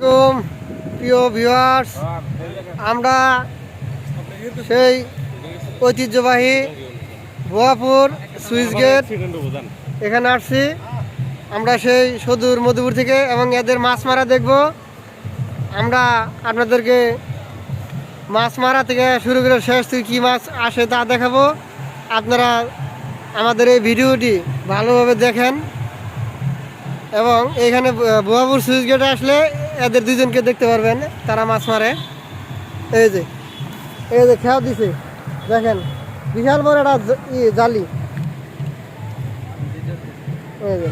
আসসালামাইকুম প্রিয় ভিউয়ার্স আমরা সেই ঐতিহ্যবাহী ভুয়াপুর সুইচ গেট এখানে আসছি। আমরা সেই সদূর মধুপুর থেকে এবং এদের মাছ মারা দেখব। আমরা আপনাদেরকে মাছ মারা থেকে শুরু করে শেষ থেকে কী মাছ আসে তা দেখাবো। আপনারা আমাদের এই ভিডিওটি ভালোভাবে দেখেন। এবং এখানে বোয়াপুর সুইচ গেটে আসলে এদের দুজনকে দেখতে পারবেন, তারা মাছ মারে। এই যে এই যে খেয়াল দিছে। দেখেন, বিশাল বড় একটা জালি। এই যে,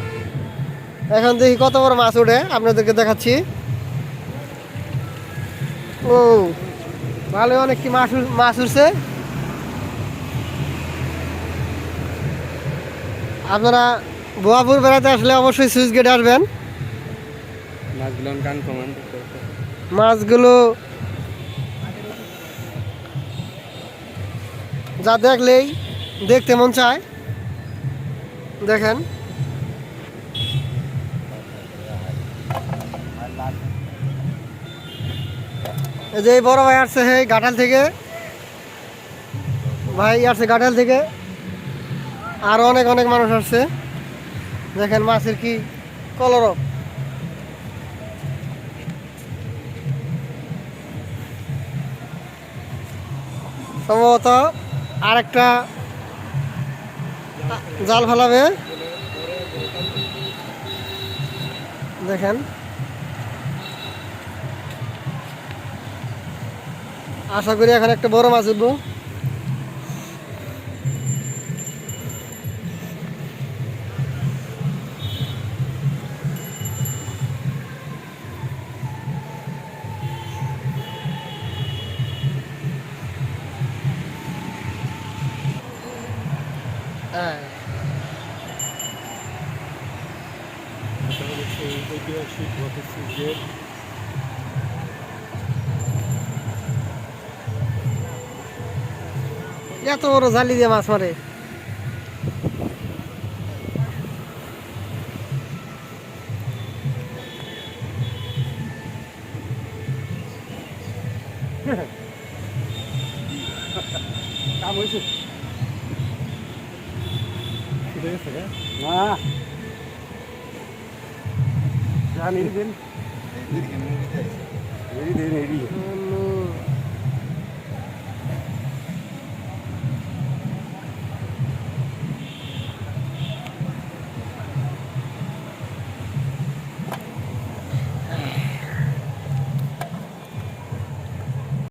এখন দেখি কত বড় মাছ ওঠে, আপনাদেরকে দেখাচ্ছি। ও ভালো অনেক কি মাছ মাছ উঠছে আপনারা বোয়াপুর বেড়াতে আসলে অবশ্যই সুইচ গেটে আসবেন। মাছগুলো যা দেখলেই দেখতে মন চায়। দেখেন। এই যে বড় ভাই আসছে এই গাটাল থেকে। ভাই আসছে গাটাল থেকে। আরও অনেক অনেক মানুষ আসছে। দেখেন মাছের কি কলরব সম্ভবত আরেকটা জাল ফেলাবে। দেখেন। আশা করি এখন একটা বড় মাছ উঠবো। হ্যাঁ এত বড় জালি দিয়ে মাছ মারে। কাম হয়েছে। জানি দিন দিন এড়ি